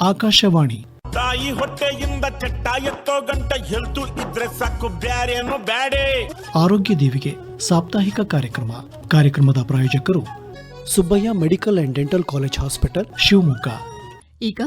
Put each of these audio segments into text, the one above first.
ಆಕಾಶವಾಣಿ. ತಾಯಿ ಹೊಟ್ಟೆಯಿಂದ ಕೆಟ್ಟ ಎತ್ತೋ ಗಂಟ ಹೆಲ್ತು ಇದ್ರೆ ಸಾಕು ಬ್ಯಾರೇನು ಬ್ಯಾಡೇ. ಆರೋಗ್ಯ ದೇವಿಗೆ ಸಾಪ್ತಾಹಿಕ ಕಾರ್ಯಕ್ರಮ. ಕಾರ್ಯಕ್ರಮದ ಪ್ರಾಯೋಜಕರು Subbaiah medical and dental college hospital Shivamogga. ಈಗ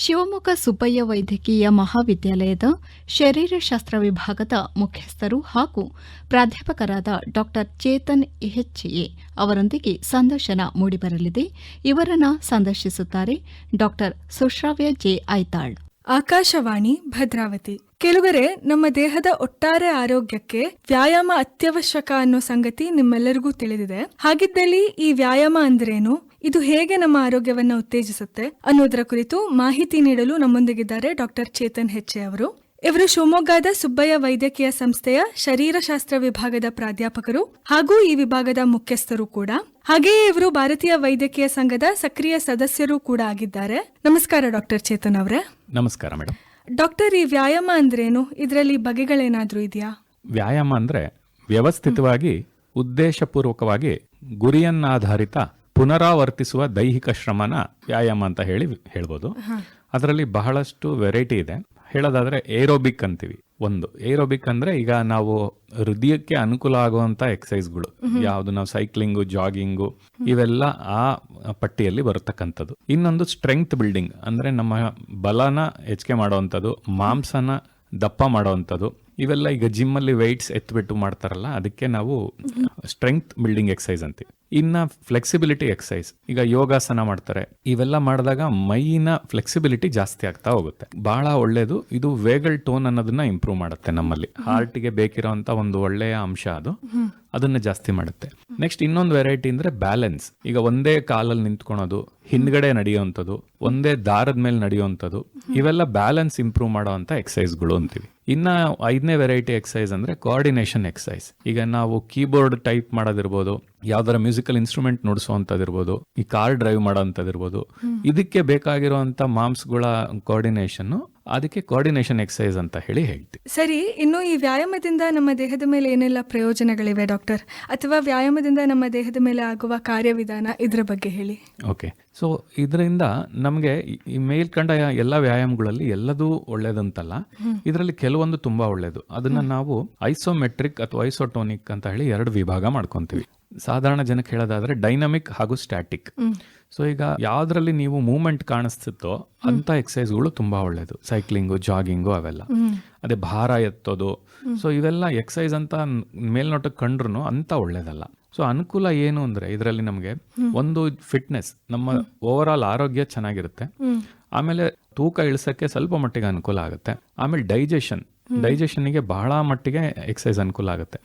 ಶಿವಮೊಗ್ಗ ಸುಬ್ಬಯ್ಯ ವೈದ್ಯಕೀಯ ಮಹಾವಿದ್ಯಾಲಯದ ಶರೀರಶಾಸ್ತ್ರ ವಿಭಾಗದ ಮುಖ್ಯಸ್ಥರು ಹಾಗೂ ಪ್ರಾಧ್ಯಾಪಕರಾದ ಡಾ ಚೇತನ್ ಎಹೆಚ್ಎ ಅವರೊಂದಿಗೆ ಸಂದರ್ಶನ ಮೂಡಿಬರಲಿದೆ. ಇವರನ್ನ ಸಂದರ್ಶಿಸುತ್ತಾರೆ ಡಾ ಸುಶ್ರಾವ್ಯ ಜೆ ಐತಾಳ್. ಆಕಾಶವಾಣಿ ಭದ್ರಾವತಿ. ಕೆಲವರೆ ನಮ್ಮ ದೇಹದ ಒಟ್ಟಾರೆ ಆರೋಗ್ಯಕ್ಕೆ ವ್ಯಾಯಾಮ ಅತ್ಯವಶ್ಯಕ ಅನ್ನೋ ಸಂಗತಿ ನಿಮ್ಮೆಲ್ಲರಿಗೂ ತಿಳಿದಿದೆ. ಹಾಗಿದ್ದಲ್ಲಿ ಈ ವ್ಯಾಯಾಮ ಅಂದ್ರೇನು? ಇದು ಹೇಗೆ ನಮ್ಮ ಆರೋಗ್ಯವನ್ನು ಉತ್ತೇಜಿಸುತ್ತೆ ಅನ್ನೋದರ ಕುರಿತು ಮಾಹಿತಿ ನೀಡಲು ನಮ್ಮೊಂದಿಗಿದ್ದಾರೆ ಡಾಕ್ಟರ್ ಚೇತನ್ ಹೆಚ್ಚೆ ಅವರು. ಇವರು ಶಿವಮೊಗ್ಗದ ಸುಬ್ಬಯ್ಯ ವೈದ್ಯಕೀಯ ಸಂಸ್ಥೆಯ ಶರೀರಶಾಸ್ತ್ರ ವಿಭಾಗದ ಪ್ರಾಧ್ಯಾಪಕರು ಹಾಗೂ ಈ ವಿಭಾಗದ ಮುಖ್ಯಸ್ಥರು ಕೂಡ. ಹಾಗೆಯೇ ಇವರು ಭಾರತೀಯ ವೈದ್ಯಕೀಯ ಸಂಘದ ಸಕ್ರಿಯ ಸದಸ್ಯರು ಕೂಡ ಆಗಿದ್ದಾರೆ. ನಮಸ್ಕಾರ ಡಾಕ್ಟರ್ ಚೇತನ್ ಅವರೇ. ನಮಸ್ಕಾರ ಮೇಡಮ್ ಡಾಕ್ಟರ್ ಈ ವ್ಯಾಯಾಮ ಅಂದ್ರೇನು? ಇದರಲ್ಲಿ ಬಗೆಗಳೇನಾದ್ರೂ ಇದೆಯಾ? ವ್ಯಾಯಾಮ ಅಂದ್ರೆ ವ್ಯವಸ್ಥಿತವಾಗಿ ಉದ್ದೇಶಪೂರ್ವಕವಾಗಿ ಗುರಿಯನ್ನಾಧಾರಿತ ಪುನರಾವರ್ತಿಸುವ ದೈಹಿಕ ಶ್ರಮನ ವ್ಯಾಯಾಮ ಅಂತ ಹೇಳಿ ಹೇಳ್ಬೋದು. ಅದರಲ್ಲಿ ಬಹಳಷ್ಟು ವೆರೈಟಿ ಇದೆ. ಹೇಳೋದಾದ್ರೆ ಏರೋಬಿಕ್ ಅಂತೀವಿ ಒಂದು. ಏರೋಬಿಕ್ ಅಂದ್ರೆ ಈಗ ನಾವು ಹೃದಯಕ್ಕೆ ಅನುಕೂಲ ಆಗುವಂತ ಎಕ್ಸಸೈಸ್ಗಳು ಯಾವುದು ನಾವು ಸೈಕ್ಲಿಂಗು ಜಾಗಿಂಗು ಇವೆಲ್ಲ ಆ ಪಟ್ಟಿಯಲ್ಲಿ ಬರತಕ್ಕಂಥದ್ದು. ಇನ್ನೊಂದು ಸ್ಟ್ರೆಂಗ್ತ್ ಬಿಲ್ಡಿಂಗ್ ಅಂದ್ರೆ ನಮ್ಮ ಬಲನ ಹೆಚ್ಚಿಗೆ ಮಾಡುವಂಥದ್ದು ಮಾಂಸನ ದಪ್ಪ ಮಾಡುವಂಥದ್ದು. ಇವೆಲ್ಲ ಈಗ ಜಿಮ್ಮಲ್ಲಿ ವೆಯ್ಟ್ಸ್ ಎತ್ಬಿಟ್ಟು ಮಾಡ್ತಾರಲ್ಲ ಅದಕ್ಕೆ ನಾವು ಸ್ಟ್ರೆಂಗ್ತ್ ಬಿಲ್ಡಿಂಗ್ ಎಕ್ಸಸೈಸ್ ಅಂತೀವಿ. ಇನ್ನ ಫ್ಲೆಕ್ಸಿಬಿಲಿಟಿ ಎಕ್ಸಸೈಸ್ ಈಗ ಯೋಗಾಸನ ಮಾಡ್ತಾರೆ. ಇವೆಲ್ಲ ಮಾಡಿದಾಗ ಮೈನ ಫ್ಲೆಕ್ಸಿಬಿಲಿಟಿ ಜಾಸ್ತಿ ಆಗ್ತಾ ಹೋಗುತ್ತೆ. ಬಹಳ ಒಳ್ಳೇದು. ಇದು ವೇಗಲ್ ಟೋನ್ ಅನ್ನೋದನ್ನ ಇಂಪ್ರೂವ್ ಮಾಡುತ್ತೆ ನಮ್ಮಲ್ಲಿ. ಹಾರ್ಟ್ಗೆ ಬೇಕಿರೋಂತ ಒಂದು ಒಳ್ಳೆಯ ಅಂಶ ಅದು. ಅದನ್ನ ಜಾಸ್ತಿ ಮಾಡುತ್ತೆ. ನೆಕ್ಸ್ಟ್ ಇನ್ನೊಂದು ವೆರೈಟಿ ಅಂದ್ರೆ ಬ್ಯಾಲೆನ್ಸ್ ಈಗ ಒಂದೇ ಕಾಲಲ್ಲಿ ನಿಂತ್ಕೊಳೋದು, ಹಿಂದ್ಗಡೆ ನಡೆಯುವಂಥದ್ದು, ಒಂದೇ ದಾರದ ಮೇಲೆ ನಡೆಯುವಂಥದ್ದು, ಇವೆಲ್ಲ ಬ್ಯಾಲೆನ್ಸ್ ಇಂಪ್ರೂವ್ ಮಾಡೋವಂಥ ಎಕ್ಸೈಸ್ಗಳು ಅಂತೀವಿ. ಇನ್ನ ಐದನೇ ವೆರೈಟಿ ಎಕ್ಸಸೈಸ್ ಅಂದ್ರೆ ಕೋಆರ್ಡಿನೇಷನ್ ಎಕ್ಸೈಸ್ ಈಗ ನಾವು ಕೀಬೋರ್ಡ್ ಟೈಪ್ ಮಾಡೋದಿರ್ಬೋದು, ಯಾವ್ದಾರ ಮ್ಯೂಸಿಕಲ್ ಇನ್ಸ್ಟ್ರೂಮೆಂಟ್ ನುಡಿಸುವಂಥದ್ದಿರ್ಬೋದು, ಈ ಕಾರ್ ಡ್ರೈವ್ ಮಾಡೋಂಥದ್ದಿರ್ಬೋದು, ಇದಕ್ಕೆ ಬೇಕಾಗಿರುವಂಥ ಮಾಂಸ್ಗಳ ಕೋಆರ್ಡಿನೇಷನ್ ಅದಕ್ಕೆ ಕೋಆರ್ಡಿನೇಷನ್ ಎಕ್ಸಸೈಸ್ ಅಂತ ಹೇಳಿ ಹೇಳ್ತೀವಿ. ಸರಿ ಇನ್ನು ಈ ವ್ಯಾಯಾಮದಿಂದ ನಮ್ಮ ದೇಹದ ಮೇಲೆ ಏನೆಲ್ಲ ಪ್ರಯೋಜನಗಳಿವೆ ಡಾಕ್ಟರ್ ಅಥವಾ ವ್ಯಾಯಾಮದಿಂದ ನಮ್ಮ ದೇಹದ ಮೇಲೆ ಆಗುವ ಕಾರ್ಯವಿಧಾನ ಇದರ ಬಗ್ಗೆ ಹೇಳಿ. ಓಕೆ ಸೊ ಇದರಿಂದ ನಮಗೆ ಈ ಮೇಲ್ಕಂಡ ಎಲ್ಲ ವ್ಯಾಯಾಮಗಳಲ್ಲಿ ಎಲ್ಲದೂ ಒಳ್ಳೇದಂತಲ್ಲ. ಇದರಲ್ಲಿ ಕೆಲವೊಂದು ತುಂಬಾ ಒಳ್ಳೇದು. ಅದನ್ನ ನಾವು ಐಸೋಮೆಟ್ರಿಕ್ ಅಥವಾ ಐಸೋಟೋನಿಕ್ ಅಂತ ಹೇಳಿ ಎರಡು ವಿಭಾಗ ಮಾಡ್ಕೊಂತೀವಿ. ಸಾಧಾರಣ ಜನಕ್ಕೆ ಹೇಳೋದಾದ್ರೆ ಡೈನಮಿಕ್ ಹಾಗೂ ಸ್ಟ್ಯಾಟಿಕ್ ಸೊ ಈಗ ಯಾವ್ದ್ರಲ್ಲಿ ನೀವು ಮೂವ್ಮೆಂಟ್ ಕಾಣಿಸ್ತಿತ್ತೋ ಅಂತ ಎಕ್ಸಸೈಸ್ಗಳು ತುಂಬಾ ಒಳ್ಳೇದು. ಸೈಕ್ಲಿಂಗು ಜಾಗಿಂಗು ಅವೆಲ್ಲ. ಅದೇ ಭಾರ ಎತ್ತೋದು. ಸೊ ಇವೆಲ್ಲ ಎಕ್ಸಸೈಸ್ ಅಂತ ಮೇಲ್ನೋಟಕ್ಕೆ ಕಂಡ್ರು ಅಂತ ಒಳ್ಳೇದಲ್ಲ. ಸೊ ಅನುಕೂಲ ಏನು ಅಂದ್ರೆ ಇದರಲ್ಲಿ ನಮಗೆ ಒಂದು ಫಿಟ್ನೆಸ್ ನಮ್ಮ ಓವರ್ ಆಲ್ ಆರೋಗ್ಯ ಚೆನ್ನಾಗಿರುತ್ತೆ. ಆಮೇಲೆ ತೂಕ ಇಳಿಸಕ್ಕೆ ಸ್ವಲ್ಪ ಮಟ್ಟಿಗೆ ಅನುಕೂಲ ಆಗುತ್ತೆ. ಆಮೇಲೆ ಡೈಜೆಷನ್ ಡೈಜೆಷನ್ಗೆ ಬಹಳ ಮಟ್ಟಿಗೆ ಎಕ್ಸೈಸ್ ಅನುಕೂಲ ಆಗುತ್ತೆ.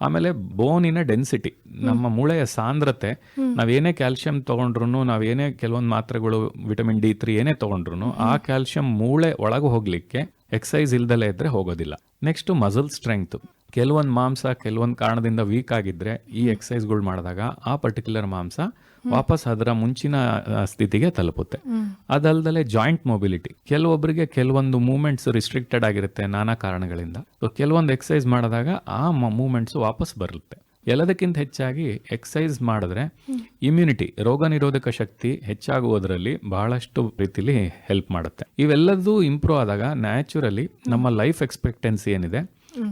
ಆಮೇಲೆ ಬೋನಿನ ಡೆನ್ಸಿಟಿ ನಮ್ಮ ಮೂಳೆಯ ಸಾಂದ್ರತೆ ನಾವೇನೇ ಕ್ಯಾಲ್ಸಿಯಂ ತಗೊಂಡ್ರು ನಾವೇನೇ ಕೆಲವೊಂದು ಮಾತ್ರೆಗಳು ವಿಟಮಿನ್ ಡಿ ತ್ರೀ ಏನೇ ತಗೊಂಡ್ರು ಆ ಕ್ಯಾಲ್ಸಿಯಂ ಮೂಳೆ ಒಳಗೆ ಹೋಗ್ಲಿಕ್ಕೆ ಎಕ್ಸೈಸ್ ಇಲ್ದಲೇ ಇದ್ರೆ ಹೋಗೋದಿಲ್ಲ. ನೆಕ್ಸ್ಟ್ ಮಸಲ್ ಸ್ಟ್ರೆಂಗ್ತ್ ಕೆಲವೊಂದು ಮಾಂಸ ಕೆಲವೊಂದು ಕಾರಣದಿಂದ ವೀಕ್ ಆಗಿದ್ರೆ ಈ ಎಕ್ಸಸೈಸ್ಗಳು ಮಾಡಿದಾಗ ಆ ಪರ್ಟಿಕ್ಯುಲರ್ ಮಾಂಸ ವಾಪಸ್ ಅದರ ಮುಂಚಿನ ಸ್ಥಿತಿಗೆ ತಲುಪುತ್ತೆ. ಅದಲ್ದಲೆ ಜಾಯಿಂಟ್ ಮೊಬಿಲಿಟಿ ಕೆಲವೊಬ್ಬರಿಗೆ ಕೆಲವೊಂದು ಮೂವ್ಮೆಂಟ್ಸ್ ರಿಸ್ಟ್ರಿಕ್ಟೆಡ್ ಆಗಿರುತ್ತೆ ನಾನಾ ಕಾರಣಗಳಿಂದ. ಸೊ ಕೆಲವೊಂದು ಎಕ್ಸಸೈಸ್ ಮಾಡಿದಾಗ ಆ ಮೂವ್ಮೆಂಟ್ಸ್ ವಾಪಸ್ ಬರುತ್ತೆ. ಎಲ್ಲದಕ್ಕಿಂತ ಹೆಚ್ಚಾಗಿ ಎಕ್ಸಸೈಸ್ ಮಾಡಿದ್ರೆ ಇಮ್ಯುನಿಟಿ ರೋಗ ನಿರೋಧಕ ಶಕ್ತಿ ಹೆಚ್ಚಾಗುವುದರಲ್ಲಿ ಬಹಳಷ್ಟು ರೀತಿಲಿ ಹೆಲ್ಪ್ ಮಾಡುತ್ತೆ. ಇವೆಲ್ಲದೂ ಇಂಪ್ರೂವ್ ಆದಾಗ ನ್ಯಾಚುರಲಿ ನಮ್ಮ ಲೈಫ್ ಎಕ್ಸ್ಪೆಕ್ಟೆನ್ಸಿ ಏನಿದೆ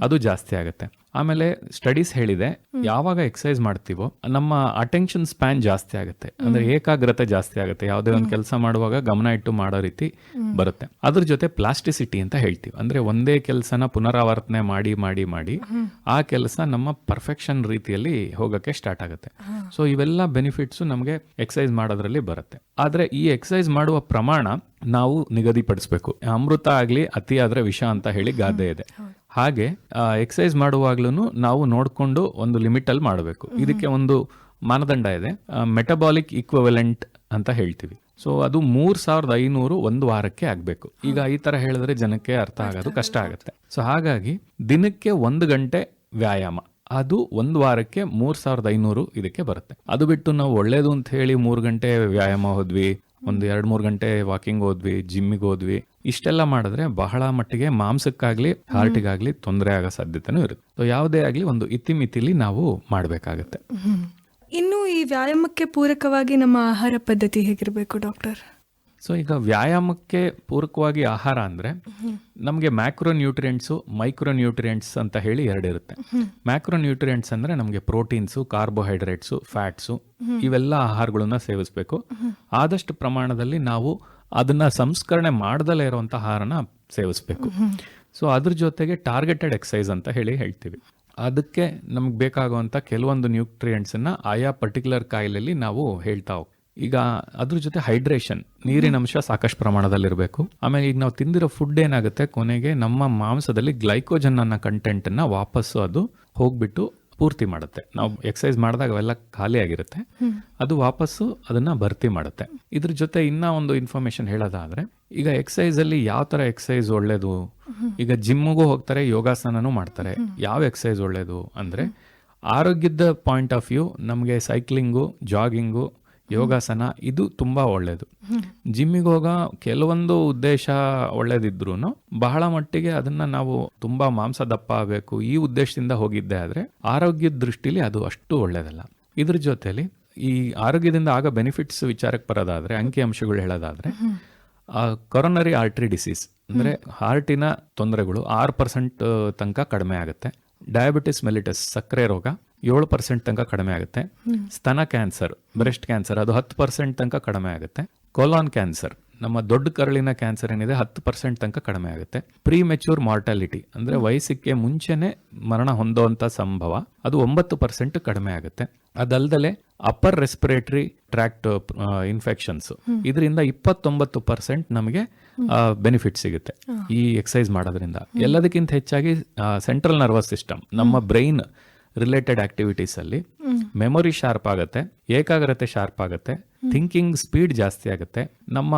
ಅದು ಜಾಸ್ತಿ ಆಗುತ್ತೆ. ಆಮೇಲೆ ಸ್ಟಡೀಸ್ ಹೇಳಿದೆ ಯಾವಾಗ ಎಕ್ಸಸೈಸ್ ಮಾಡ್ತೀವೋ ನಮ್ಮ ಅಟೆನ್ಷನ್ ಸ್ಪ್ಯಾನ್ ಜಾಸ್ತಿ ಆಗುತ್ತೆ. ಅಂದ್ರೆ ಏಕಾಗ್ರತೆ ಜಾಸ್ತಿ ಆಗುತ್ತೆ. ಯಾವುದೇ ಒಂದು ಕೆಲಸ ಮಾಡುವಾಗ ಗಮನ ಇಟ್ಟು ಮಾಡೋ ರೀತಿ ಬರುತ್ತೆ. ಅದ್ರ ಜೊತೆ ಪ್ಲಾಸ್ಟಿಸಿಟಿ ಅಂತ ಹೇಳ್ತೀವಿ. ಅಂದ್ರೆ ಒಂದೇ ಕೆಲಸನ ಪುನರಾವರ್ತನೆ ಮಾಡಿ ಮಾಡಿ ಮಾಡಿ ಆ ಕೆಲಸ ನಮ್ಮ ಪರ್ಫೆಕ್ಷನ್ ರೀತಿಯಲ್ಲಿ ಹೋಗಕ್ಕೆ ಸ್ಟಾರ್ಟ್ ಆಗುತ್ತೆ. ಸೊ ಇವೆಲ್ಲ ಬೆನಿಫಿಟ್ಸ್ ನಮಗೆ ಎಕ್ಸಸೈಸ್ ಮಾಡೋದ್ರಲ್ಲಿ ಬರುತ್ತೆ. ಆದ್ರೆ ಈ ಎಕ್ಸಸೈಸ್ ಮಾಡುವ ಪ್ರಮಾಣ ನಾವು ನಿಗದಿಪಡಿಸಬೇಕು. ಅಮೃತ ಆಗ್ಲಿ ಅತಿ ಆದ್ರೆ ವಿಷ ಅಂತ ಹೇಳಿ ಗಾದೆ ಇದೆ. ಹಾಗೆ ಎಕ್ಸಸೈಸ್ ಮಾಡುವಾಗ್ಲೂ ನಾವು ನೋಡಿಕೊಂಡು ಒಂದು ಲಿಮಿಟಲ್ಲಿ ಮಾಡಬೇಕು. ಇದಕ್ಕೆ ಒಂದು ಮಾನದಂಡ ಇದೆ. ಮೆಟಬಾಲಿಕ್ ಇಕ್ವಲೆಂಟ್ ಅಂತ ಹೇಳ್ತೀವಿ. ಸೊ ಅದು ಮೂರು ಸಾವಿರದ ಐನೂರು ಒಂದು ವಾರಕ್ಕೆ ಆಗಬೇಕು. ಈಗ ಈ ಥರ ಹೇಳಿದ್ರೆ ಜನಕ್ಕೆ ಅರ್ಥ ಆಗೋದು ಕಷ್ಟ ಆಗುತ್ತೆ. ಸೊ ಹಾಗಾಗಿ ದಿನಕ್ಕೆ ಒಂದು ಗಂಟೆ ವ್ಯಾಯಾಮ. ಅದು ಒಂದು ವಾರಕ್ಕೆ ಮೂರು ಸಾವಿರದ ಐನೂರು ಇದಕ್ಕೆ ಬರುತ್ತೆ. ಅದು ಬಿಟ್ಟು ನಾವು ಒಳ್ಳೇದು ಅಂತ ಹೇಳಿ ಮೂರು ಗಂಟೆ ವ್ಯಾಯಾಮ ಹೋದ್ವಿ ಒಂದು ಎರಡು ಮೂರು ಗಂಟೆ ವಾಕಿಂಗ್ ಹೋದ್ವಿ ಜಿಮ್ಮಿಗೆ ಹೋದ್ವಿ. ಇಷ್ಟೆಲ್ಲ ಮಾಡಿದ್ರೆ ಬಹಳ ಮಟ್ಟಿಗೆ ಮಾಂಸಕ್ಕಾಗ್ಲಿ ಹಾರ್ಟಿಗಾಗ್ಲಿ ತೊಂದರೆ ಆಗೋ ಸಾಧ್ಯತೆನೂ ಇರುತ್ತೆ. ಸೊ ಯಾವುದೇ ಆಗಲಿ ಒಂದು ಇತಿಮಿತಿಲಿ ನಾವು ಮಾಡಬೇಕಾಗತ್ತೆ. ಇನ್ನು ಈ ವ್ಯಾಯಾಮಕ್ಕೆ ಪೂರಕವಾಗಿ ನಮ್ಮ ಆಹಾರ ಪದ್ಧತಿ ಹೇಗಿರಬೇಕು, ಡಾಕ್ಟರ್? ಸೊ ಈಗ ವ್ಯಾಯಾಮಕ್ಕೆ ಪೂರಕವಾಗಿ ಆಹಾರ ಅಂದ್ರೆ ನಮಗೆ ಮ್ಯಾಕ್ರೋ ನ್ಯೂಟ್ರಿಯೆಂಟ್ಸು ಮೈಕ್ರೋ ನ್ಯೂಟ್ರಿಯೆಂಟ್ಸ್ ಅಂತ ಹೇಳಿ ಎರಡಿರುತ್ತೆ ಮ್ಯಾಕ್ರೋ ನ್ಯೂಟ್ರಿಯೆಂಟ್ಸ್ ಅಂದ್ರೆ ನಮಗೆ ಪ್ರೋಟೀನ್ಸು ಕಾರ್ಬೋಹೈಡ್ರೇಟ್ಸು ಫ್ಯಾಟ್ಸು ಇವೆಲ್ಲ ಆಹಾರಗಳನ್ನ ಸೇವಿಸಬೇಕು. ಆದಷ್ಟು ಪ್ರಮಾಣದಲ್ಲಿ ನಾವು ಅದನ್ನ ಸಂಸ್ಕರಣೆ ಮಾಡದಲ್ಲೇ ಇರುವಂಥ ಆಹಾರನ ಸೇವಿಸಬೇಕು. ಸೊ ಅದ್ರ ಜೊತೆಗೆ ಟಾರ್ಗೆಟೆಡ್ ಎಕ್ಸಸೈಸ್ ಅಂತ ಹೇಳಿ ಹೇಳ್ತೀವಿ. ಅದಕ್ಕೆ ನಮ್ಗೆ ಬೇಕಾಗುವಂಥ ಕೆಲವೊಂದು ನ್ಯೂಟ್ರಿಯೆಂಟ್ಸನ್ನು ಆಯಾ ಪರ್ಟಿಕ್ಯುಲರ್ ಕಾಯಿಲೆಯಲ್ಲಿ ನಾವು ಹೇಳ್ತಾ ಹೋಗ್ತೀವಿ. ಈಗ ಅದ್ರ ಜೊತೆ ಹೈಡ್ರೇಷನ್ ನೀರಿನ ಅಂಶ ಸಾಕಷ್ಟು ಪ್ರಮಾಣದಲ್ಲಿರಬೇಕು. ಆಮೇಲೆ ಈಗ ನಾವು ತಿಂದಿರೋ ಫುಡ್ ಏನಾಗುತ್ತೆ? ಕೊನೆಗೆ ನಮ್ಮ ಮಾಂಸದಲ್ಲಿ ಗ್ಲೈಕೋಜನ್ ಅನ್ನೋ ಕಂಟೆಂಟನ್ನು ವಾಪಸ್ಸು ಅದು ಹೋಗ್ಬಿಟ್ಟು ಪೂರ್ತಿ ಮಾಡುತ್ತೆ. ನಾವು ಎಕ್ಸಸೈಸ್ ಮಾಡಿದಾಗ ಅವೆಲ್ಲ ಖಾಲಿ ಆಗಿರುತ್ತೆ. ಅದು ವಾಪಸ್ಸು ಅದನ್ನ ಭರ್ತಿ ಮಾಡುತ್ತೆ. ಇದ್ರ ಜೊತೆ ಇನ್ನ ಒಂದು ಇನ್ಫಾರ್ಮೇಶನ್ ಹೇಳೋದಾದ್ರೆ ಈಗ ಎಕ್ಸಸೈಸ್ ಅಲ್ಲಿ ಯಾವ ತರ ಎಕ್ಸಸೈಸ್ ಒಳ್ಳೇದು? ಈಗ ಜಿಮ್ಮಿಗೂ ಹೋಗ್ತಾರೆ ಯೋಗಾಸನನೂ ಮಾಡ್ತಾರೆ. ಯಾವ ಎಕ್ಸಸೈಸ್ ಒಳ್ಳೇದು ಅಂದ್ರೆ ಆರೋಗ್ಯದ ಪಾಯಿಂಟ್ ಆಫ್ ವ್ಯೂ ನಮಗೆ ಸೈಕ್ಲಿಂಗು ಜಾಗಿಂಗು ಯೋಗಾಸನ ಇದು ತುಂಬಾ ಒಳ್ಳೇದು. ಜಿಮ್ಮಿಗೆ ಹೋಗ ಕೆಲವೊಂದು ಉದ್ದೇಶ ಒಳ್ಳೇದಿದ್ರು ಬಹಳ ಮಟ್ಟಿಗೆ ಅದನ್ನ ನಾವು ತುಂಬಾ ಮಾಂಸ ದಪ್ಪ ಆಗಬೇಕು ಈ ಉದ್ದೇಶದಿಂದ ಹೋಗಿದ್ದೆ ಆದ್ರೆ ಆರೋಗ್ಯದ ದೃಷ್ಟಿಲಿ ಅದು ಅಷ್ಟು ಒಳ್ಳೇದಲ್ಲ. ಇದ್ರ ಜೊತೆಲಿ ಈ ಆರೋಗ್ಯದಿಂದ ಆಗ ಬೆನಿಫಿಟ್ಸ್ ವಿಚಾರಕ್ಕೆ ಬರೋದಾದ್ರೆ ಅಂಕಿ ಅಂಶಗಳು ಹೇಳೋದಾದ್ರೆ ಕೊರೋನರಿ ಆರ್ಟ್ರಿ ಡಿಸೀಸ್ ಅಂದ್ರೆ ಹಾರ್ಟಿನ ತೊಂದರೆಗಳು ಆರು ಪರ್ಸೆಂಟ್ ತನಕ ಕಡಿಮೆ ಆಗುತ್ತೆ. ಡಯಾಬಿಟಿಸ್ ಮೆಲಿಟಸ್ ಸಕ್ಕರೆ ರೋಗ ಏಳು ಪರ್ಸೆಂಟ್ ತನಕ ಕಡಿಮೆ ಆಗುತ್ತೆ. ಸ್ತನ ಕ್ಯಾನ್ಸರ್ ಬ್ರೆಸ್ಟ್ ಕ್ಯಾನ್ಸರ್ ಅದು ಹತ್ತು ಪರ್ಸೆಂಟ್ ತನಕ ಕಡಿಮೆ ಆಗುತ್ತೆ. ಕೊಲಾನ್ ಕ್ಯಾನ್ಸರ್ ನಮ್ಮ ದೊಡ್ಡ ಕರಳಿನ ಕ್ಯಾನ್ಸರ್ ಏನಿದೆ ಹತ್ತು ಪರ್ಸೆಂಟ್ ತನಕ ಕಡಿಮೆ ಆಗುತ್ತೆ. ಪ್ರೀ ಮೆಚೂರ್ ಮಾರ್ಟಾಲಿಟಿ ಅಂದ್ರೆ ವಯಸ್ಸಿಗೆ ಮುಂಚೆನೆ ಮರಣ ಹೊಂದುವಂತ ಸಂಭವ ಅದು ಒಂಬತ್ತು ಪರ್ಸೆಂಟ್ ಕಡಿಮೆ ಆಗುತ್ತೆ. ಅದಲ್ಲದೆ ಅಪ್ಪರ್ ರೆಸ್ಪಿರೇಟರಿ ಟ್ರ್ಯಾಕ್ಟ್ ಇನ್ಫೆಕ್ಷನ್ಸ್ ಇದರಿಂದ ಇಪ್ಪತ್ತೊಂಬತ್ತು ಪರ್ಸೆಂಟ್ ನಮಗೆ ಬೆನಿಫಿಟ್ ಸಿಗುತ್ತೆ ಈ ಎಕ್ಸಸೈಸ್ ಮಾಡೋದ್ರಿಂದ. ಎಲ್ಲದಕ್ಕಿಂತ ಹೆಚ್ಚಾಗಿ ಸೆಂಟ್ರಲ್ ನರ್ವಸ್ ಸಿಸ್ಟಮ್ ನಮ್ಮ ಬ್ರೈನ್ ರಿಲೇಟೆಡ್ ಆಕ್ಟಿವಿಟೀಸ್ ಅಲ್ಲಿ ಮೆಮೊರಿ ಶಾರ್ಪ್ ಆಗುತ್ತೆ ಏಕಾಗ್ರತೆ ಶಾರ್ಪ್ ಆಗುತ್ತೆ ಥಿಂಕಿಂಗ್ ಸ್ಪೀಡ್ ಜಾಸ್ತಿ ಆಗುತ್ತೆ ನಮ್ಮ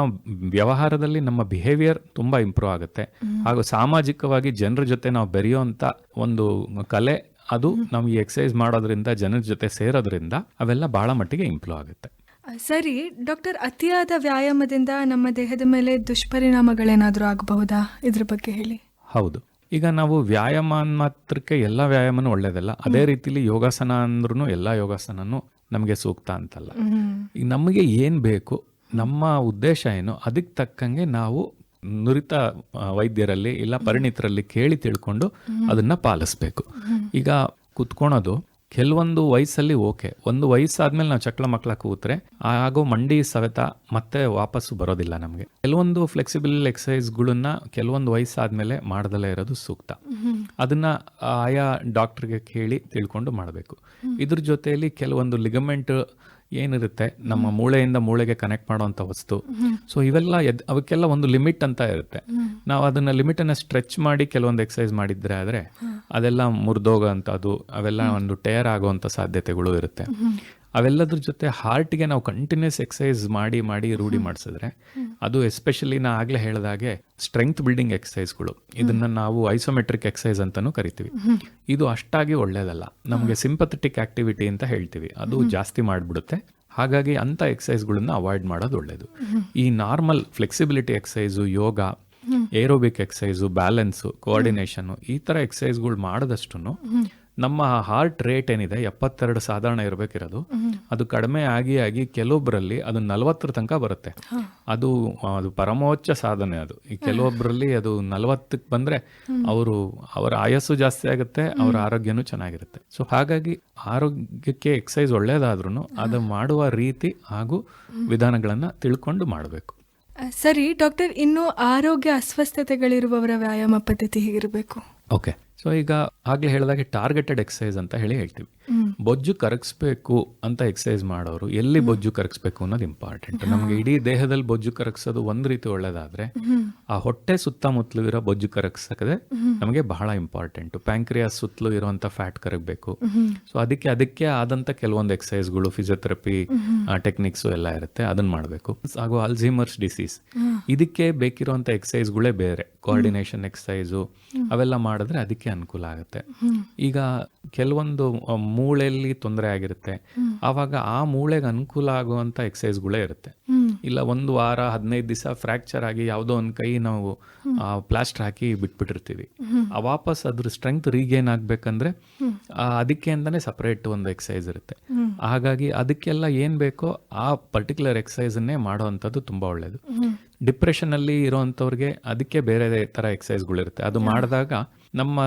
ವ್ಯವಹಾರದಲ್ಲಿ ನಮ್ಮ ಬಿಹೇವಿಯರ್ ತುಂಬಾ ಇಂಪ್ರೂವ್ ಆಗುತ್ತೆ. ಹಾಗೂ ಸಾಮಾಜಿಕವಾಗಿ ಜನರ ಜೊತೆ ನಾವು ಬೆರೆಯುವಂತ ಒಂದು ಕಲೆ ಅದು ನಾವು ಈ ಎಕ್ಸಸೈಸ್ ಮಾಡೋದ್ರಿಂದ ಜನರ ಜೊತೆ ಸೇರೋದ್ರಿಂದ ಅವೆಲ್ಲ ಬಹಳ ಮಟ್ಟಿಗೆ ಇಂಪ್ರೂವ್ ಆಗುತ್ತೆ. ಸರಿ ಡಾಕ್ಟರ್ ಅತಿಯಾದ ವ್ಯಾಯಾಮದಿಂದ ನಮ್ಮ ದೇಹದ ಮೇಲೆ ದುಷ್ಪರಿಣಾಮಗಳೇನಾದರೂ ಆಗಬಹುದಾ? ಇದ್ರ ಬಗ್ಗೆ ಹೇಳಿ. ಹೌದು. ಈಗ ನಾವು ವ್ಯಾಯಾಮ ಮಾತ್ರಕ್ಕೆ ಎಲ್ಲ ವ್ಯಾಯಾಮನೂ ಒಳ್ಳೇದಲ್ಲ. ಅದೇ ರೀತಿಲಿ ಯೋಗಾಸನ ಅಂದ್ರೂ ಎಲ್ಲ ಯೋಗಾಸನನೂ ನಮಗೆ ಸೂಕ್ತ ಅಂತಲ್ಲ. ಈಗ ನಮಗೆ ಏನು ಬೇಕು ನಮ್ಮ ಉದ್ದೇಶ ಏನು ಅದಕ್ಕೆ ತಕ್ಕಂಗೆ ನಾವು ನುರಿತ ವೈದ್ಯರಲ್ಲಿ ಇಲ್ಲ ಪರಿಣಿತರಲ್ಲಿ ಕೇಳಿ ತಿಳ್ಕೊಂಡು ಅದನ್ನು ಪಾಲಿಸ್ಬೇಕು. ಈಗ ಕುತ್ಕೊಳೋದು ಕೆಲವೊಂದು ವಯಸ್ಸಲ್ಲಿ ಓಕೆ. ಒಂದು ವಯಸ್ಸಾದ್ಮೇಲೆ ನಾವು ಚಕ್ಲ ಮಕ್ಳ ಕೂತ್ರೆ ಆಗೋ ಮಂಡಿ ಸವೆತ ಮತ್ತೆ ವಾಪಸ್ಸು ಬರೋದಿಲ್ಲ ನಮಗೆ. ಕೆಲವೊಂದು ಫ್ಲೆಕ್ಸಿಬಲ್ ಎಕ್ಸಸೈಸ್ಗಳನ್ನ ಕೆಲವೊಂದು ವಯಸ್ಸಾದ್ಮೇಲೆ ಮಾಡ್ದಲೇ ಇರೋದು ಸೂಕ್ತ. ಅದನ್ನ ಆಯಾ ಡಾಕ್ಟರ್ಗೆ ಕೇಳಿ ತಿಳ್ಕೊಂಡು ಮಾಡಬೇಕು. ಇದ್ರ ಜೊತೆಯಲ್ಲಿ ಕೆಲವೊಂದು ಲಿಗಮೆಂಟ್ ಏನಿರುತ್ತೆ ನಮ್ಮ ಮೂಳೆಯಿಂದ ಮೂಳೆಗೆ ಕನೆಕ್ಟ್ ಮಾಡುವಂಥ ವಸ್ತು. ಸೊ ಇವೆಲ್ಲ ಎದ್- ಅವಕ್ಕೆಲ್ಲ ಒಂದು ಲಿಮಿಟ್ ಅಂತ ಇರುತ್ತೆ. ನಾವು ಅದನ್ನು ಲಿಮಿಟನ್ನು ಸ್ಟ್ರೆಚ್ ಮಾಡಿ ಕೆಲವೊಂದು ಎಕ್ಸಸೈಸ್ ಮಾಡಿದ್ರೆ ಆದರೆ ಅದೆಲ್ಲ ಮುರಿದೋಗೋ ಅಂಥದ್ದು ಅವೆಲ್ಲ ಒಂದು ಟೇರ್ ಆಗುವಂಥ ಸಾಧ್ಯತೆಗಳು ಇರುತ್ತೆ. ಅವೆಲ್ಲದ್ರ ಜೊತೆ ಹಾರ್ಟ್ಗೆ ನಾವು ಕಂಟಿನ್ಯೂಸ್ ಎಕ್ಸಸೈಸ್ ಮಾಡಿ ಮಾಡಿ ರೂಢಿ ಮಾಡಿಸಿದ್ರೆ ಅದು ಎಸ್ಪೆಷಲಿ ನಾ ಆಗ್ಲೇ ಹೇಳಿದಾಗೆ ಸ್ಟ್ರೆಂಗ್ತ್ ಬಿಲ್ಡಿಂಗ್ ಎಕ್ಸಸೈಸ್ಗಳು ಇದನ್ನ ನಾವು ಐಸೋಮೆಟ್ರಿಕ್ ಎಕ್ಸಸೈಸ್ ಅಂತಾನೂ ಕರಿತೀವಿ. ಇದು ಅಷ್ಟಾಗಿ ಒಳ್ಳೇದಲ್ಲ. ನಮಗೆ ಸಿಂಪಥೆಟಿಕ್ ಆಕ್ಟಿವಿಟಿ ಅಂತ ಹೇಳ್ತೀವಿ. ಅದು ಜಾಸ್ತಿ ಮಾಡಿಬಿಡುತ್ತೆ. ಹಾಗಾಗಿ ಅಂಥ ಎಕ್ಸಸೈಸ್ಗಳನ್ನ ಅವಾಯ್ಡ್ ಮಾಡೋದು ಒಳ್ಳೇದು. ಈ normal flexibility exercise yoga aerobic exercise balance coordination ಈ ಥರ ಎಕ್ಸಸೈಸ್ಗಳು ಮಾಡಿದಷ್ಟು ನಮ್ಮ ಹಾರ್ಟ್ ರೇಟ್ ಏನಿದೆ ಎಪ್ಪತ್ತೆರಡು ಸಾಧಾರಣ ಇರಬೇಕಿರೋದು. ಅದು ಕಡಿಮೆ ಆಗಿ ಆಗಿ ಕೆಲವೊಬ್ಬರಲ್ಲಿ ಅದು ನಲವತ್ತರ ತನಕ ಬರುತ್ತೆ. ಅದು ಅದು ಪರಮೋಚ್ಚ ಸಾಧನೆ ಅದು. ಈ ಕೆಲವೊಬ್ಬರಲ್ಲಿ ಅದು ನಲವತ್ತಕ್ಕೆ ಬಂದರೆ ಅವರು ಅವರ ಆಯಸ್ಸು ಜಾಸ್ತಿ ಆಗುತ್ತೆ ಅವರ ಆರೋಗ್ಯನೂ ಚೆನ್ನಾಗಿರುತ್ತೆ. ಸೊ ಹಾಗಾಗಿ ಆರೋಗ್ಯಕ್ಕೆ ಎಕ್ಸಸೈಸ್ ಒಳ್ಳೆಯದಾದ್ರೂ ಅದು ಮಾಡುವ ರೀತಿ ಹಾಗೂ ವಿಧಾನಗಳನ್ನು ತಿಳ್ಕೊಂಡು ಮಾಡಬೇಕು. ಸರಿ ಡಾಕ್ಟರ್ ಇನ್ನು ಆರೋಗ್ಯ ಅಸ್ವಸ್ಥತೆಗಳಿರುವವರ ವ್ಯಾಯಾಮ ಪದ್ಧತಿ ಹೇಗಿರಬೇಕು? ಓಕೆ ಸೊ ಈಗ ಆಗಲೇ ಹೇಳಿದಾಗೆ ಟಾರ್ಗೆಟೆಡ್ ಎಕ್ಸಸೈಸ್ ಅಂತ ಹೇಳಿ ಹೇಳ್ತೀವಿ. ಬೊಜ್ಜು ಕರಗಿಸ್ಬೇಕು ಅಂತ ಎಕ್ಸಸೈಸ್ ಮಾಡೋರು ಎಲ್ಲಿ ಬೊಜ್ಜು ಕರಗಿಸ್ಬೇಕು ಅನ್ನೋದು ಇಂಪಾರ್ಟೆಂಟ್ ನಮಗೆ ಇಡೀ ದೇಹದಲ್ಲಿ ಬೊಜ್ಜು ಕರಗಿಸೋದು ಒಂದ್ ರೀತಿ ಒಳ್ಳೇದಾದ್ರೆ ಆ ಹೊಟ್ಟೆ ಸುತ್ತಮುತ್ತಲು ಇರೋ ಬೊಜ್ಜು ಕರಗಿಸಕದೆ ನಮಗೆ ಬಹಳ ಇಂಪಾರ್ಟೆಂಟ್ ಪ್ಯಾಂಕ್ರಿಯಾಸ್ ಸುತ್ತಲೂ ಇರುವಂತ ಫ್ಯಾಟ್ ಕರಗಬೇಕು. ಸೊ ಅದಕ್ಕೆ ಅದಕ್ಕೆ ಆದಂತ ಕೆಲವೊಂದು ಎಕ್ಸಸೈಸ್ಗಳು ಫಿಸಿಯೋಥೆರಪಿ ಟೆಕ್ನಿಕ್ಸ್ ಎಲ್ಲ ಇರುತ್ತೆ. ಅದನ್ನ ಮಾಡಬೇಕು. ಹಾಗೂ ಅಲ್ಝೀಮರ್ಸ್ ಡಿಸೀಸ್ ಇದಕ್ಕೆ ಬೇಕಿರುವಂತ ಎಕ್ಸಸೈಸ್ಗಳೇ ಬೇರೆ. ಕೋಆರ್ಡಿನೇಷನ್ ಎಕ್ಸಸೈಸು ಅವೆಲ್ಲ ಮಾಡಿದ್ರೆ ಅದಕ್ಕೆ ಅನುಕೂಲ ಆಗುತ್ತೆ. ಈಗ ಕೆಲವೊಂದು ಮೂಳೆಯಲ್ಲಿ ತೊಂದರೆ ಆಗಿರುತ್ತೆ. ಆವಾಗ ಆ ಮೂಳೆಗೆ ಅನುಕೂಲ ಆಗುವಂಥ ಎಕ್ಸಸೈಸ್ಗಳೇ ಇರುತ್ತೆ. ಇಲ್ಲ ಒಂದು ವಾರ ಹದಿನೈದು ದಿವಸ ಫ್ರ್ಯಾಕ್ಚರ್ ಆಗಿ ಯಾವುದೋ ಒಂದು ಕೈ ನಾವು ಪ್ಲಾಸ್ಟರ್ ಹಾಕಿ ಬಿಟ್ಬಿಟ್ಟಿರ್ತೀವಿ. ಆ ವಾಪಸ್ ಅದ್ರ ಸ್ಟ್ರೆಂತ್ ರೀಗೇನ್ ಆಗ್ಬೇಕಂದ್ರೆ ಅದಕ್ಕೆ ಅಂತಾನೆ ಸಪ್ರೇಟ್ ಒಂದು ಎಕ್ಸಸೈಸ್ ಇರುತ್ತೆ. ಹಾಗಾಗಿ ಅದಕ್ಕೆಲ್ಲ ಏನ್ ಬೇಕೋ ಆ ಪರ್ಟಿಕ್ಯುಲರ್ ಎಕ್ಸಸೈಸನ್ನೇ ಮಾಡೋವಂಥದ್ದು ತುಂಬಾ ಒಳ್ಳೇದು. ಡಿಪ್ರೆಷನ್ ಅಲ್ಲಿ ಇರೋವಂಥವ್ರಿಗೆ ಅದಕ್ಕೆ ಬೇರೆ ತರ ಎಕ್ಸಸೈಸ್ಗಳಿರುತ್ತೆ ಅದು ಮಾಡಿದಾಗ ನಮ್ಮ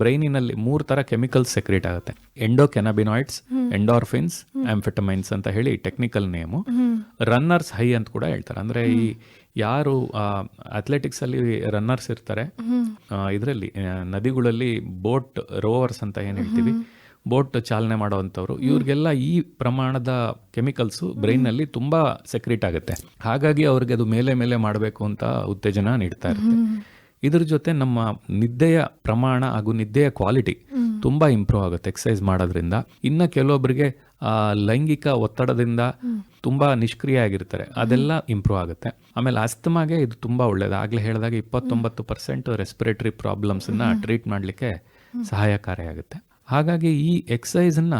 ಬ್ರೈನಿನಲ್ಲಿ ಮೂರು ತರ ಕೆಮಿಕಲ್ಸ್ ಸೆಕ್ರೇಟ್ ಆಗುತ್ತೆ. ಎಂಡೋ ಕೆನಬಿನಾಯ್ಡ್ಸ್ ಎಂಡೋರ್ಫಿನ್ಸ್, ಆಂಫೆಟಮೈನ್ಸ್ ಅಂತ ಹೇಳಿ ಟೆಕ್ನಿಕಲ್ ನೇಮು. ರನ್ನರ್ಸ್ ಹೈ ಅಂತ ಕೂಡ ಹೇಳ್ತಾರೆ. ಅಂದ್ರೆ ಈ ಯಾರು ಅಥ್ಲೆಟಿಕ್ಸ್ ಅಲ್ಲಿ ರನ್ನರ್ಸ್ ಇರ್ತಾರೆ ಇದರಲ್ಲಿ ನದಿಗಳಲ್ಲಿ ಬೋಟ್ ರೋವರ್ಸ್ ಅಂತ ಏನ್ ಹೇಳ್ತೀವಿ, ಬೋಟ್ ಚಾಲನೆ ಮಾಡುವಂಥವ್ರು. ಇವ್ರಿಗೆಲ್ಲ ಈ ಪ್ರಮಾಣದ ಕೆಮಿಕಲ್ಸು ಬ್ರೈನ್ನಲ್ಲಿ ತುಂಬಾ ಸೆಕ್ರೇಟ್ ಆಗುತ್ತೆ. ಹಾಗಾಗಿ ಅವ್ರಿಗೆ ಅದು ಮೇಲೆ ಮೇಲೆ ಮಾಡಬೇಕು ಅಂತ ಉತ್ತೇಜನ ನೀಡ್ತಾ ಇರುತ್ತೆ. ಇದ್ರ ಜೊತೆ ನಮ್ಮ ನಿದ್ದೆಯ ಪ್ರಮಾಣ ಹಾಗೂ ನಿದ್ದೆಯ ಕ್ವಾಲಿಟಿ ತುಂಬಾ ಇಂಪ್ರೂವ್ ಆಗುತ್ತೆ ಎಕ್ಸಸೈಸ್ ಮಾಡೋದ್ರಿಂದ. ಇನ್ನ ಕೆಲವೊಬ್ಬರಿಗೆ ಲೈಂಗಿಕ ಒತ್ತಡದಿಂದ ತುಂಬಾ ನಿಷ್ಕ್ರಿಯ ಆಗಿರ್ತಾರೆ. ಅದೆಲ್ಲ ಇಂಪ್ರೂವ್ ಆಗುತ್ತೆ. ಆಮೇಲೆ ಅಸ್ತಮಾಗೆ ಇದು ತುಂಬಾ ಒಳ್ಳೇದು. ಆಗ್ಲೇ ಹೇಳಿದಾಗ ಇಪ್ಪತ್ತೊಂಬತ್ತು ಪರ್ಸೆಂಟ್ ರೆಸ್ಪಿರೇಟರಿ ಪ್ರಾಬ್ಲಮ್ಸ್ ಟ್ರೀಟ್ ಮಾಡಲಿಕ್ಕೆ ಸಹಾಯಕಾರಿಯಾಗುತ್ತೆ. ಹಾಗಾಗಿ ಈ ಎಕ್ಸಸೈಸನ್ನ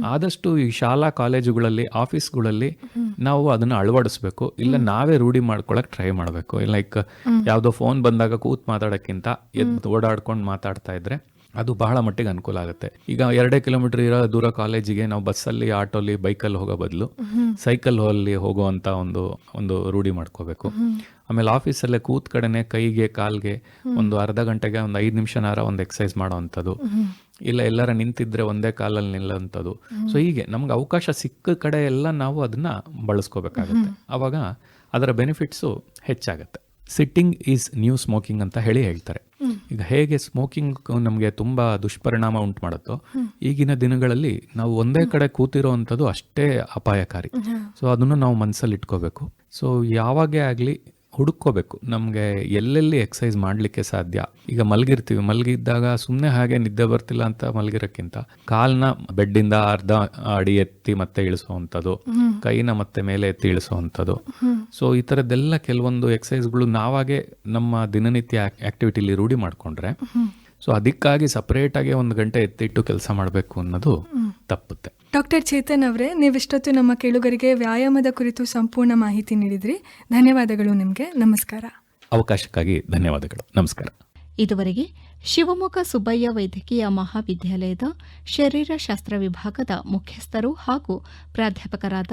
ಆದಷ್ಟು ಈ ಶಾಲಾ ಕಾಲೇಜುಗಳಲ್ಲಿ ಆಫೀಸ್ಗಳಲ್ಲಿ ನಾವು ಅದನ್ನು ಅಳವಡಿಸ್ಬೇಕು. ಇಲ್ಲ ನಾವೇ ರೂಢಿ ಮಾಡ್ಕೊಳಕ್ ಟ್ರೈ ಮಾಡಬೇಕು. ಲೈಕ್ ಯಾವುದೋ ಫೋನ್ ಬಂದಾಗ ಕೂತ್ ಮಾತಾಡೋಕ್ಕಿಂತ ಎದ್ದು ಓಡಾಡ್ಕೊಂಡು ಮಾತಾಡ್ತಾ ಇದ್ರೆ ಅದು ಬಹಳ ಮಟ್ಟಿಗೆ ಅನುಕೂಲ ಆಗುತ್ತೆ. ಈಗ ಎರಡೇ ಕಿಲೋಮೀಟರ್ ಇರೋ ದೂರ ಕಾಲೇಜಿಗೆ ನಾವು ಬಸ್ಸಲ್ಲಿ ಆಟೋಲಿ ಬೈಕಲ್ಲಿ ಹೋಗೋ ಬದಲು ಸೈಕಲ್ ಅಲ್ಲಿ ಹೋಗುವಂತ ಒಂದು ಒಂದು ರೂಢಿ ಮಾಡ್ಕೋಬೇಕು. ಆಮೇಲೆ ಆಫೀಸಲ್ಲೇ ಕೂತ್ ಕಡೆನೆ ಕೈಗೆ, ಕಾಲ್ಗೆ ಒಂದು ಅರ್ಧ ಗಂಟೆಗೆ ಒಂದು ಐದು ನಿಮಿಷನಾರ ಒಂದು ಎಕ್ಸಸೈಸ್ ಮಾಡೋವಂಥದ್ದು ಇಲ್ಲ ಎಲ್ಲರ ನಿಂತಿದ್ರೆ ಒಂದೇ ಕಾಲಲ್ಲಿ ನಿಲ್ಲುವಂಥದ್ದು. ಸೊ ಹೀಗೆ ನಮ್ಗೆ ಅವಕಾಶ ಸಿಕ್ಕ ಕಡೆ ಎಲ್ಲ ನಾವು ಅದನ್ನ ಬಳಸ್ಕೋಬೇಕಾಗುತ್ತೆ. ಅವಾಗ ಅದರ ಬೆನಿಫಿಟ್ಸು ಹೆಚ್ಚಾಗುತ್ತೆ. ಸಿಟ್ಟಿಂಗ್ ಈಸ್ ನ್ಯೂ ಸ್ಮೋಕಿಂಗ್ ಅಂತ ಹೇಳಿ ಹೇಳ್ತಾರೆ. ಈಗ ಹೇಗೆ ಸ್ಮೋಕಿಂಗ್ ನಮಗೆ ತುಂಬಾ ದುಷ್ಪರಿಣಾಮ ಉಂಟು ಮಾಡುತ್ತೋ ಈಗಿನ ದಿನಗಳಲ್ಲಿ ನಾವು ಒಂದೇ ಕಡೆ ಕೂತಿರೋವಂಥದ್ದು ಅಷ್ಟೇ ಅಪಾಯಕಾರಿ. ಸೊ ಅದನ್ನು ನಾವು ಮನಸ್ಸಲ್ಲಿ ಇಟ್ಕೋಬೇಕು ಸೊ ಯಾವಾಗೇ ಆಗಲಿ ಹುಡುಕೋಬೇಕು ನಮಗೆ ಎಲ್ಲೆಲ್ಲಿ ಎಕ್ಸಸೈಸ್ ಮಾಡಲಿಕ್ಕೆ ಸಾಧ್ಯ? ಈಗ ಮಲಗಿರ್ತೀವಿ. ಮಲಗಿದ್ದಾಗ ಸುಮ್ಮನೆ ಹಾಗೆ ನಿದ್ದೆ ಬರ್ತಿಲ್ಲ ಅಂತ ಮಲಗಿರೋಕ್ಕಿಂತ ಕಾಲ್ನ ಬೆಡ್ಡಿಂದ ಅರ್ಧ ಅಡಿ ಎತ್ತಿ ಮತ್ತೆ ಇಳಿಸುವಂಥದ್ದು ಕೈನ ಮತ್ತೆ ಮೇಲೆ ಎತ್ತಿ ಇಳಿಸುವಂಥದ್ದು. ಸೊ ಈ ಥರದ್ದೆಲ್ಲ ಕೆಲವೊಂದು ಎಕ್ಸಸೈಸ್ಗಳು ನಾವಾಗೆ ನಮ್ಮ ದಿನನಿತ್ಯ ಆಕ್ಟಿವಿಟಿಲಿ ರೂಢಿ ಮಾಡಿಕೊಂಡ್ರೆ ಸೊ ಅದಕ್ಕಾಗಿ ಸಪ್ರೇಟಾಗಿ ಆಗಿ ಒಂದು ಗಂಟೆ ಎತ್ತಿಟ್ಟು ಕೆಲಸ ಮಾಡಬೇಕು ಅನ್ನೋದು ತಪ್ಪುತ್ತೆ. ಡಾಕ್ಟರ್ ಚೇತನ್ ಅವರೇ ನೀವಿಷ್ಟೊತ್ತು ನಮ್ಮ ಕೇಳುಗರಿಗೆ ವ್ಯಾಯಾಮದ ಕುರಿತು ಸಂಪೂರ್ಣ ಮಾಹಿತಿ ನೀಡಿದ್ರಿ. ಧನ್ಯವಾದಗಳು ನಿಮಗೆ. ನಮಸ್ಕಾರ. ಅವಕಾಶಕ್ಕಾಗಿ ಧನ್ಯವಾದಗಳು. ನಮಸ್ಕಾರ. ಇದುವರೆಗೆ ಶಿವಮೊಗ್ಗ ಸುಬ್ಬಯ್ಯ ವೈದ್ಯಕೀಯ ಮಹಾವಿದ್ಯಾಲಯದ ಶರೀರಶಾಸ್ತ್ರ ವಿಭಾಗದ ಮುಖ್ಯಸ್ಥರು ಹಾಗೂ ಪ್ರಾಧ್ಯಾಪಕರಾದ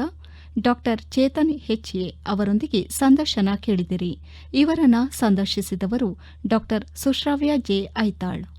ಡಾಕ್ಟರ್ ಚೇತನ್ ಹೆಚ್ಎ ಅವರೊಂದಿಗೆ ಸಂದರ್ಶನ ಕೇಳಿದಿರಿ. ಇವರನ್ನ ಸಂದರ್ಶಿಸಿದವರು ಡಾಕ್ಟರ್ ಸುಶ್ರಾವ್ಯ ಜೆ ಐತಾಳ್.